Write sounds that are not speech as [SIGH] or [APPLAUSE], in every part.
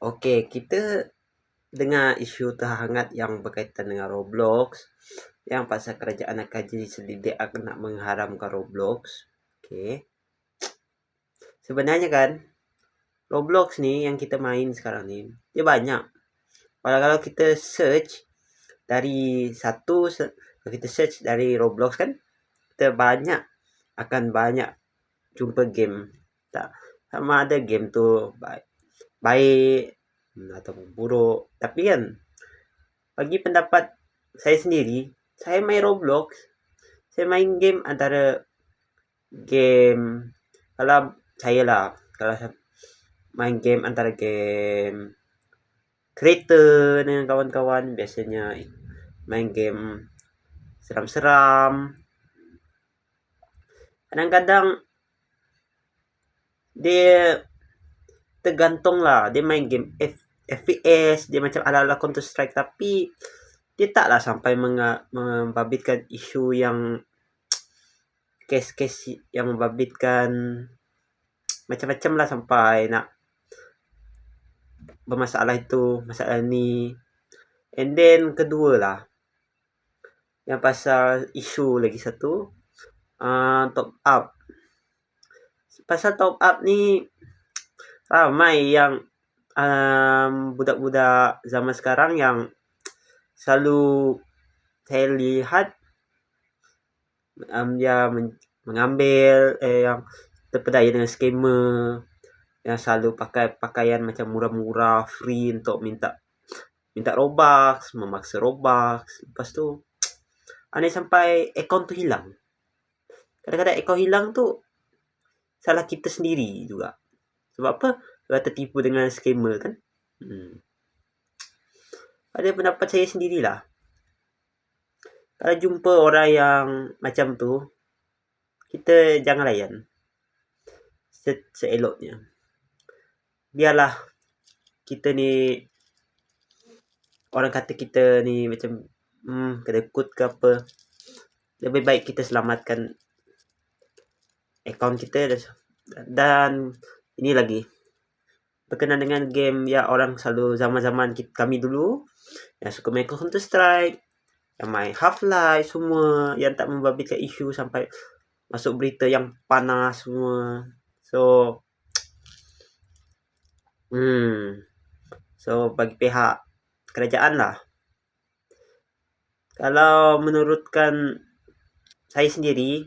Okey, kita dengar isu terhangat yang berkaitan dengan Roblox yang pasal kerajaan akan jadi selidik akan nak mengharamkan Roblox. Okey. Sebenarnya kan Roblox ni yang kita main sekarang ni dia banyak. Kalau kalau kita search dari satu kalau kita search dari Roblox kan kita banyak akan banyak jumpa game tak sama ada game tu baik baik ataupun buruk. Tapi kan bagi pendapat saya sendiri, saya main Roblox, saya main game antara game kalau saya lah kalau saya main game antara game creator dengan kawan-kawan biasanya main game seram-seram kadang-kadang dia tergantung lah dia main game F FPS dia macam ala-ala Counter Strike. Tapi dia taklah sampai membabitkan isu yang [TSK] kes-kes yang membabitkan macam-macam lah sampai nak bermasalah itu masalah ni. And then kedua lah. Yang pasal isu lagi satu uh, top up. Pasal top up ni ramai yang um, budak-budak zaman sekarang yang selalu saya lihat um, dia men- mengambil eh, yang terpedaya dengan skema yang selalu pakai pakaian macam murah-murah free untuk minta minta robux memaksa robux lepas tu [TSK] ada sampai akaun tu hilang. Kadang-kadang akaun hilang tu salah kita sendiri juga sebab apa? Sebab tertipu dengan skema kan? Hmm. Ada pendapat saya sendirilah. Kalau jumpa orang yang macam tu, kita jangan layan. Se Seeloknya. Biarlah kita ni orang kata kita ni macam hmm, kedekut ke apa. Lebih baik kita selamatkan akaun kita dan ini lagi. Berkenaan dengan game ya orang selalu zaman-zaman kami dulu. Yang suka main Counter Strike yang main Half Life semua yang tak membabitkan isu sampai masuk berita yang panas semua. So hmm. So bagi pihak kerajaan lah. Kalau menurutkan saya sendiri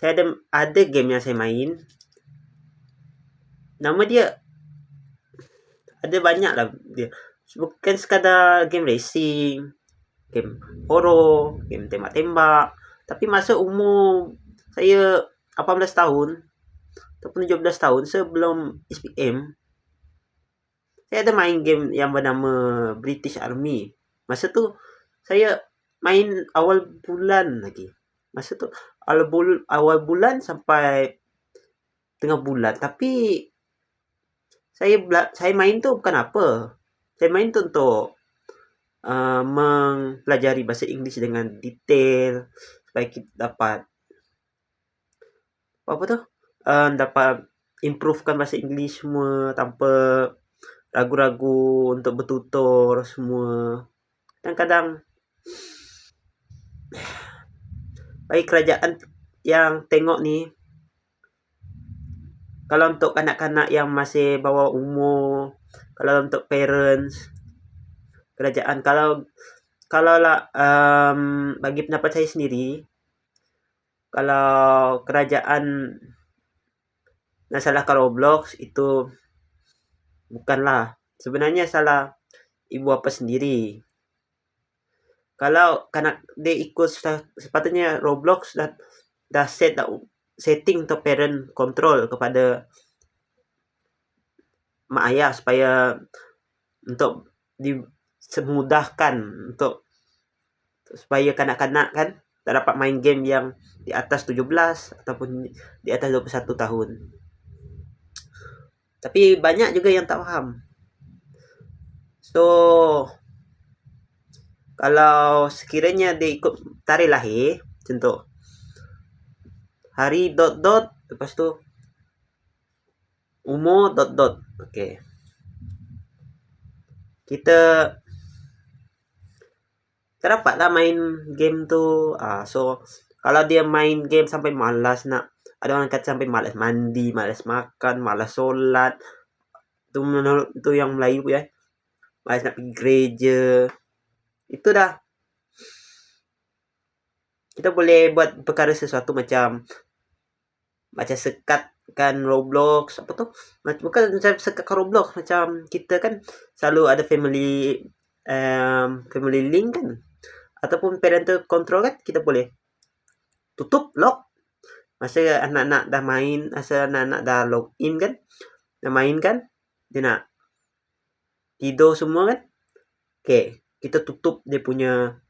saya ada ada game yang saya main. Nama dia ada banyak lah dia. Bukan sekadar game racing game horror game tembak-tembak. Tapi masa umur saya 18 tahun ataupun 17 tahun sebelum SPM saya ada main game yang bernama British Army. Masa tu saya main awal bulan lagi masa tu awal, bul awal bulan sampai tengah bulan. Tapi saya saya main tu bukan apa. Saya main tu untuk uh, mempelajari bahasa Inggeris dengan detail supaya kita dapat apa tu? Uh, dapat improvekan bahasa Inggeris semua tanpa ragu-ragu untuk bertutur semua. Kadang-kadang bagi kerajaan yang tengok ni kalau untuk kanak-kanak yang masih bawah umur kalau untuk parents kerajaan kalau kalau lah um, bagi pendapat saya sendiri kalau kerajaan nak salahkan Roblox itu bukanlah sebenarnya salah ibu apa sendiri kalau kanak dia ikut sepatutnya Roblox dah dah set dah setting untuk parent control kepada mak ayah supaya untuk disemudahkan untuk supaya kanak-kanak kan tak dapat main game yang di atas 17 ataupun di atas 21 tahun. Tapi banyak juga yang tak faham. So kalau sekiranya dia ikut tarikh lahir contoh hari dot dot lepas tu umur dot dot. Okey. Kita kita dapatlah main game tu. Ah so kalau dia main game sampai malas nak ada orang kata sampai malas mandi malas makan malas solat. Tu menurut tu yang Melayu ya malas nak pergi gereja itu dah. Kita boleh buat perkara sesuatu macam macam sekat kan Roblox apa tu? Bukan macam sekat Roblox macam kita kan selalu ada family um, family link kan? Ataupun parental control kan? Kita boleh tutup lock. Masa anak-anak dah main masa anak-anak dah log in kan? Dah main kan? Dia nak tidur semua kan? Okay kita tutup dia punya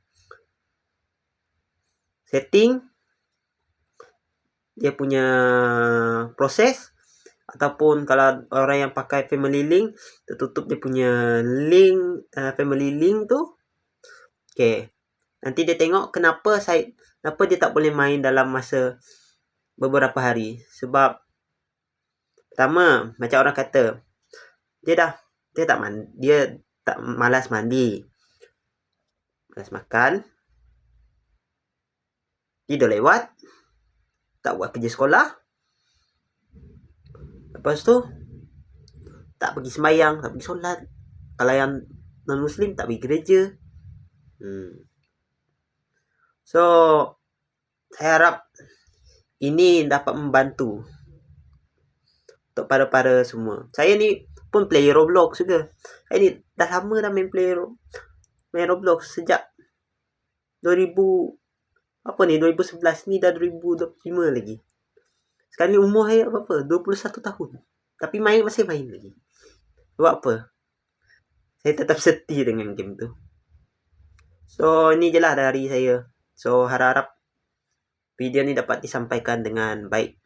setting dia punya proses ataupun kalau orang yang pakai family link tertutup dia punya link uh, family link tu. Okey nanti dia tengok kenapa saya kenapa dia tak boleh main dalam masa beberapa hari. Sebab pertama macam orang kata dia dah dia tak mandi, dia tak malas mandi malas makan tidur lewat tak buat kerja sekolah. Lepas tu, tak pergi semayang, tak pergi solat. Kalau yang non-Muslim, tak pergi gereja. Hmm. So, saya harap ini dapat membantu untuk para-para semua. Saya ni pun player Roblox juga. Saya ni dah lama dah main player main Roblox sejak 2000 apa ni 2011 ni dah 2025 lagi. Sekarang ni umur saya apa-apa 21 tahun. Tapi main masih main lagi. Sebab apa? Saya tetap setia dengan game tu. So ni je lah dari saya. So harap-harap video ni dapat disampaikan dengan baik.